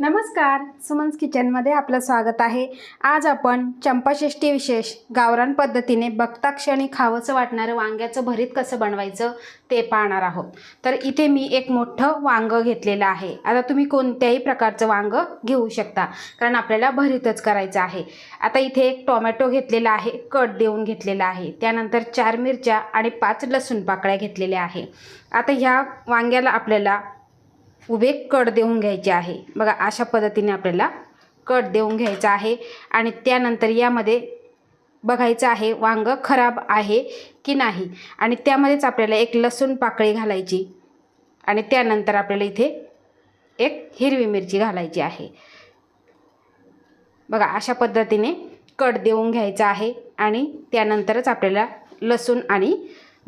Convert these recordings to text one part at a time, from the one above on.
नमस्कार सुमन्स किचनमध्ये आपलं स्वागत आहे. आज आपण चंपाषष्ठी विशेष गावरान पद्धतीने बघता क्षणी खावंसं वाटणारं वांग्याचं भरीत कसं बनवायचं ते पाहणार आहोत. तर इथे मी एक मोठं वांगं घेतलेलं आहे. आता तुम्ही कोणत्याही प्रकारचं वांगं घेऊ शकता कारण आपल्याला भरीतच करायचं आहे. आता इथे एक टोमॅटो घेतलेला आहे कट देऊन घेतलेला आहे. त्यानंतर चार मिरच्या आणि पाच लसूण पाकळ्या घेतलेल्या आहे. आता ह्या वांग्याला आपल्याला उभे कट देऊन घ्यायचे आहे. बघा अशा पद्धतीने आपल्याला कट देऊन घ्यायचा आहे. आणि त्यानंतर यामध्ये बघायचं आहे वांगं खराब आहे की नाही. आणि त्यामध्येच आपल्याला एक लसूण पाकळी घालायची. आणि त्यानंतर आपल्याला इथे एक हिरवी मिरची घालायची आहे. बघा अशा पद्धतीने कट देऊन घ्यायचा आहे. आणि त्यानंतरच आपल्याला लसूण आणि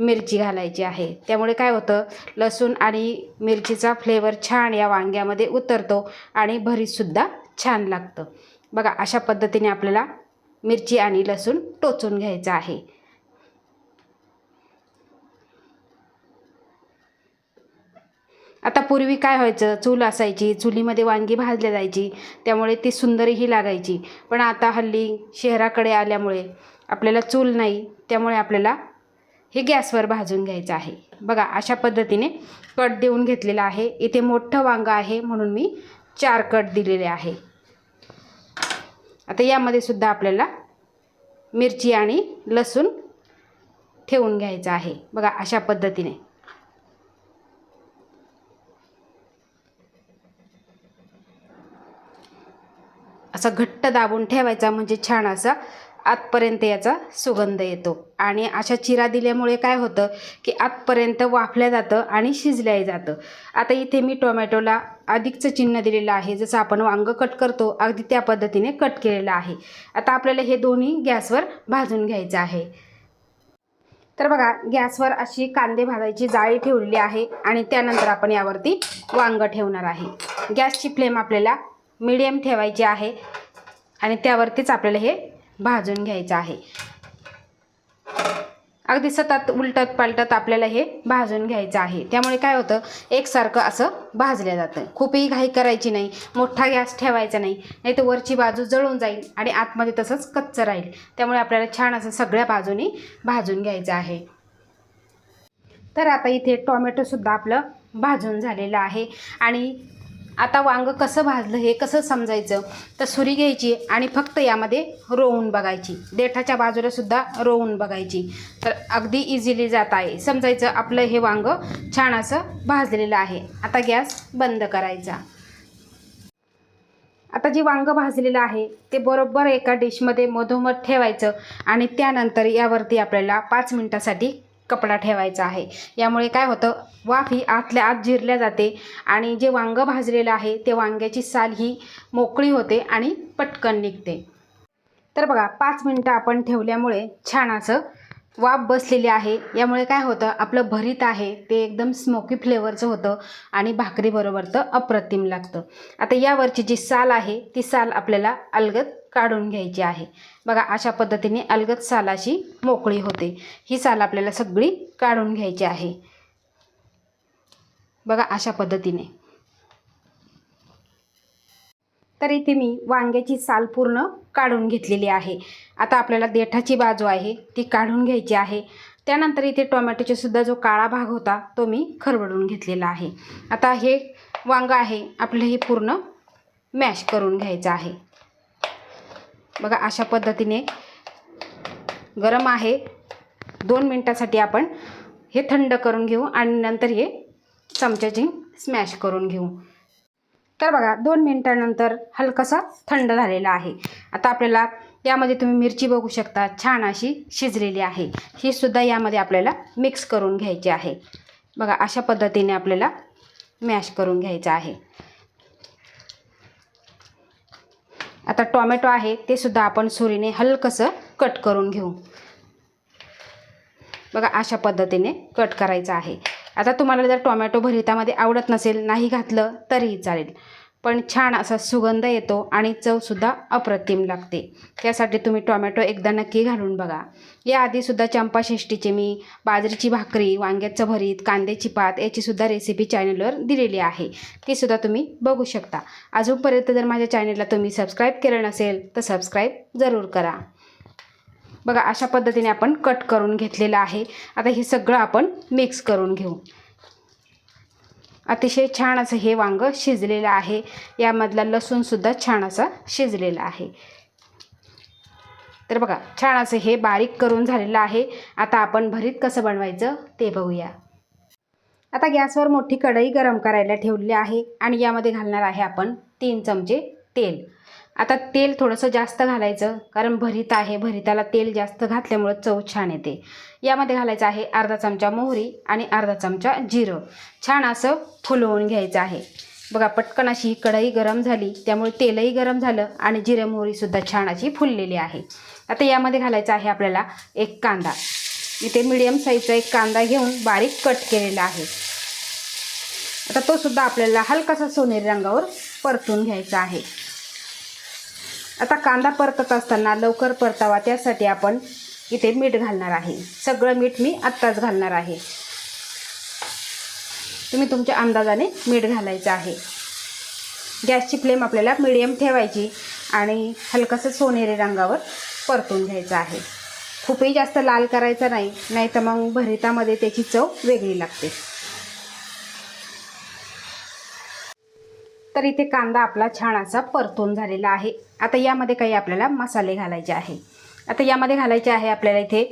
मिरची घालायची आहे. त्यामुळे काय होतं लसूण आणि मिरचीचा फ्लेवर छान या वांग्यामध्ये उतरतो आणि भरीतसुद्धा छान लागतं. बघा अशा पद्धतीने आपल्याला मिरची आणि लसूण टोचून घ्यायचं आहे. आता पूर्वी काय व्हायचं चूल असायची चुलीमध्ये वांगी भाजल्या जायची त्यामुळे ती सुंदरही लागायची. पण आता हल्ली शहराकडे आल्यामुळे आपल्याला चूल नाही त्यामुळे आपल्याला हे गॅसवर भाजून घ्यायचं आहे. बघा अशा पद्धतीने कट देऊन घेतलेला आहे. इथे मोठं वांगं आहे म्हणून मी चार कट दिलेले आहे. आता यामध्ये सुद्धा आपल्याला मिरची आणि लसूण ठेवून घ्यायचं आहे. बघा अशा पद्धतीने. असा घट्ट दाबून ठेवायचा म्हणजे छान असा आतपर्यंत याचा सुगंध येतो. आणि अशा चिरा दिल्यामुळे काय होतं की आतपर्यंत वाफल्या जातं आणि शिजल्याही जातं. आता इथे मी टोमॅटोला अधिकचं चिन्ह दिलेलं आहे. जसं आपण वांगं कट करतो अगदी त्या पद्धतीने कट केलेलं आहे. आता आपल्याला हे दोन्ही गॅसवर भाजून घ्यायचं आहे. तर बघा गॅसवर अशी कांदे भाजायची जाळी ठेवलेली आहे आणि त्यानंतर आपण यावरती वांगं ठेवणार आहे. गॅसची फ्लेम आपल्याला मिडियम ठेवायची आहे आणि त्यावरतीच आपल्याला हे भाजून घ्यायचं आहे. अगदी सतत उलटत पालटत आपल्याला हे भाजून घ्यायचं आहे. त्यामुळे काय होतं? एकसारखं असं भाजलं जातं. खूपही घाई करायची नाही. मोठा गॅस ठेवायचा नाही. नाही तर वरची बाजू जळून जाईल आणि आतमध्ये तसंच कच्चं राहील. त्यामुळे आपल्याला छान असं सगळ्या बाजूनी भाजून घ्यायचं आहे. तर आता इथे टॉमॅटोसुद्धा आपलं भाजून झालेलं आहे. आणि आता वांगं कसं भाजलं हे कसं समजायचं? तर सुरी घ्यायची आणि फक्त यामध्ये रोवून बघायची. देठाच्या बाजूला सुद्धा रोवून बघायची. तर अगदी इझिली जात आहे. समजायचं आपलं हे वांगं छान असं भाजलेलं आहे. आता गॅस बंद करायचा. आता जे वांगं भाजलेलं आहे ते बरोबर एका डिशमध्ये मधोमध ठेवायचं आणि त्यानंतर यावरती आपल्याला पाच मिनटासाठी कपडा ठेवायचा आहे. यामुळे काय होतं वाफ ही आतल्या आत जिरल्या जाते आणि जे वांगं भाजलेलं आहे ते वांग्याची साल ही मोकळी होते आणि पटकन निघते. तर बघा पाच मिनटं आपण ठेवल्यामुळे छान असं वाफ बसलेली आहे. यामुळे काय होतं आपलं भरीत आहे ते एकदम स्मोकी फ्लेवरचं होतं आणि भाकरीबरोबर तर अप्रतिम लागतं. आता यावरची जी साल आहे ती साल आपल्याला अलगद काढून घ्यायची आहे. बघा अशा पद्धतीने अलगद सालाशी मोकळी होते. ही साल आपल्याला सगळी काढून घ्यायची आहे. बघा अशा पद्धतीने. तर इथे मी वांग्याची साल पूर्ण काढून घेतलेली आहे. आता आपल्याला देठाची बाजू आहे ती काढून घ्यायची आहे. त्यानंतर इथे टोमॅटोचा सुद्धा जो काळा भाग होता तो मी खरवडून घेतलेला आहे. आता हे वांगं आहे आपलं हे पूर्ण मॅश करून घ्यायचं आहे. बघा अशा पद्धतीने गरम आहे. दोन मिनटासाठी आपण हे थंड करून घेऊ आणि नंतर हे चमच्याची स्मॅश करून घेऊ. तर बघा दोन मिनटानंतर हलकासा थंड झालेला आहे. आता आपल्याला यामध्ये तुम्ही मिरची बघू शकता छान अशी शिजलेली आहे. ही सुद्धा यामध्ये आपल्याला मिक्स करून घ्यायची आहे. बघा अशा पद्धतीने आपल्याला मॅश करून घ्यायचं आहे. आता टॉमॅटो आहे ते सुद्धा आपण सुरीने हलकंसं कट करून घेऊ. बघा अशा पद्धतीने कट करायचं आहे. आता तुम्हाला जर टोमॅटो भरितामध्ये आवडत नसेल नाही घातलं तरीही चालेल. पण छान असा सुगंध येतो आणि चवसुद्धा अप्रतिम लागते. त्यासाठी तुम्ही टोमॅटो एकदा नक्की घालून बघा. याआधीसुद्धा चंपाषष्ठीची मी बाजरीची भाकरी वांग्याचं भरीत कांद्याची पात याचीसुद्धा रेसिपी चॅनलवर दिलेली आहे. तीसुद्धा तुम्ही बघू शकता. अजूनपर्यंत जर माझ्या चॅनलला तुम्ही सबस्क्राईब केलं नसेल तर सबस्क्राईब जरूर करा. बघा अशा पद्धतीने आपण कट करून घेतलेलं आहे. आता हे सगळं आपण मिक्स करून घेऊ. अतिशय छान असं हे वांग शिजलेलं आहे. यामधला लसूणसुद्धा छान असा शिजलेला आहे. तर बघा छान असं हे बारीक करून झालेलं आहे. आता आपण भरीत कसं बनवायचं ते बघूया. आता गॅसवर मोठी कढई गरम करायला ठेवलेली आहे आणि यामध्ये घालणार आहे आपण तीन चमचे तेल. आता तेल थोडंसं जास्त घालायचं कारण भरीत आहे भरिताला तेल जास्त घातल्यामुळं चव छान येते. यामध्ये घालायचं आहे अर्धा चमचा मोहरी आणि अर्धा चमचा जिरं. छान असं फुलवून घ्यायचं आहे. बघा पटकन अशी ही कढई गरम झाली त्यामुळे तेलही गरम झालं आणि जिरे मोहरीसुद्धा छान अशी फुललेली आहे. आता यामध्ये घालायचं आहे आपल्याला एक कांदा. इथे मिडियम साईजचा एक कांदा घेऊन बारीक कट केलेला आहे. आता तो सुद्धा आपल्याला हलकासा सोनेरी रंगावर परतून घ्यायचा आहे. आता कांदा परतत असताना लवकर परतावा त्यासाठी आपण इथे मीठ घालणार आहे. सगळं मीठ मी आत्ताच घालणार आहे. तुम्ही तुमच्या अंदाजाने मीठ घालायचं आहे. गॅसची फ्लेम आपल्याला मिडियम ठेवायची आणि हलकंसं सोनेरी रंगावर परतून घ्यायचं आहे. खूपही जास्त लाल करायचा नाही नाही तर मग भरितामध्ये त्याची चव वेगळी लागते. तर इथे कांदा आपला छान असा परतून झालेला आहे. आता यामध्ये काही आपल्याला मसाले घालायचे आहे. आता यामध्ये घालायचे आहे आपल्याला इथे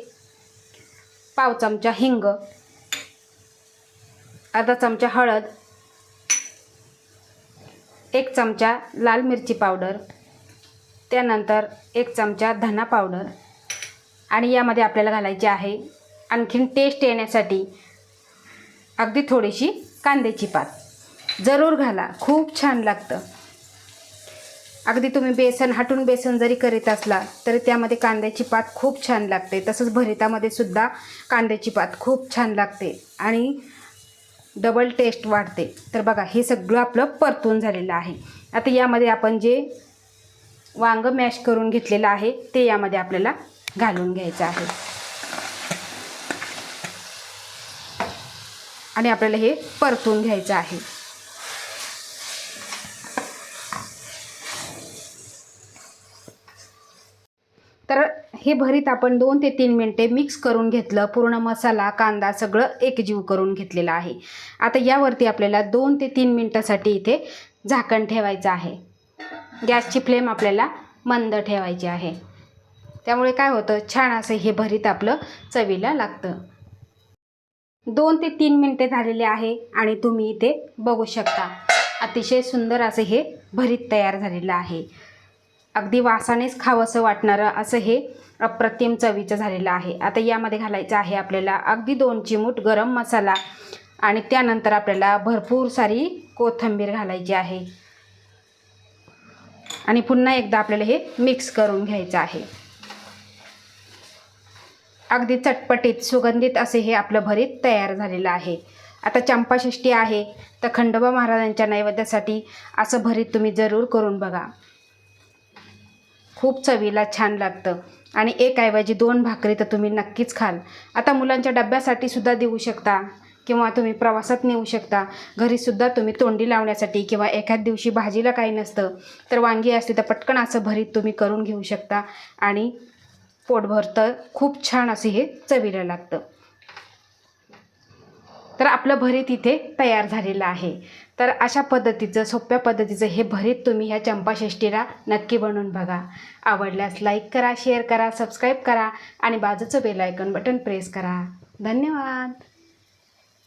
पाव चमचा हिंग अर्धा चमचा हळद एक चमचा लाल मिरची पावडर त्यानंतर एक चमचा धना पावडर आणि यामध्ये आपल्याला घालायचे आहे आणखीन टेस्ट येण्यासाठी अगदी थोडीशी कांद्याची पात. जरूर घाला. खूप छान लागतं. अगदी तुम्ही बेसन हाटून बेसन जरी करीत असला तरी त्यामध्ये कांद्याची पात खूप छान लागते. तसंच भरितामध्ये सुद्धा कांद्याची पात खूप छान लागते आणि डबल टेस्ट वाढते. तर बघा हे सगळं आपलं परतून झालेलं आहे. आता यामध्ये आपण जे वांग मॅश करून घेतलेलं आहे ते यामध्ये आपल्याला घालून घ्यायचं आहे. आणि आपल्याला हे परतून घ्यायचं आहे. तर हे भरीत आपण दोन ते तीन मिनटे मिक्स करून घेतलं. पूर्ण मसाला कांदा सगळं एकजीव करून घेतलेलं आहे. आता यावरती आपल्याला दोन ते तीन मिनटासाठी इथे झाकण ठेवायचं आहे. गॅसची फ्लेम आपल्याला मंद ठेवायची आहे. त्यामुळे काय होतं? छान असं हे भरीत आपलं चवीला लागतं. दोन ते तीन मिनटे झालेले आहे आणि तुम्ही इथे बघू शकता. अतिशय सुंदर असं हे भरीत तयार झालेलं आहे. अगदी वासानेच खावंसं वाटणारं असं हे अप्रतिम चवीचं झालेलं आहे. आता यामध्ये घालायचं आहे आपल्याला अगदी दोन चिमूट गरम मसाला आणि त्यानंतर आपल्याला भरपूर सारी कोथिंबीर घालायची आहे. आणि पुन्हा एकदा आपल्याला हे मिक्स करून घ्यायचं आहे. अगदी चटपटीत सुगंधित असे हे आपलं भरीत तयार झालेलं आहे. आता चंपाषष्ठी आहे तर खंडोबा महाराजांच्या नैवेद्यासाठी असं भरीत तुम्ही जरूर करून बघा. खूप चवीला छान लागतं. आणि एक ऐवजी दोन भाकरी तर तुम्ही नक्कीच खाल. आता मुलांच्या डब्यासाठी सुद्धा देऊ शकता किंवा तुम्ही प्रवासात नेऊ शकता. घरीसुद्धा तुम्ही तोंडी लावण्यासाठी किंवा एखाद दिवशी भाजीला काही नसतं तर वांगी असली तर पटकन असं भरीत तुम्ही करून घेऊ शकता. आणि पोटभर तर खूप छान असे हे चवीला लागतं. तर आपलं भरीत इथे तयार झालेलं आहे. तर अशा पद्धतीचं सोप्या पद्धतीचं हे भरीत तुम्ही ह्या चंपाषष्टीला नक्की बनवून बघा. आवडल्यास लाईक करा शेअर करा सबस्क्राईब करा आणि बाजूचं बेल बटन प्रेस करा. धन्यवाद!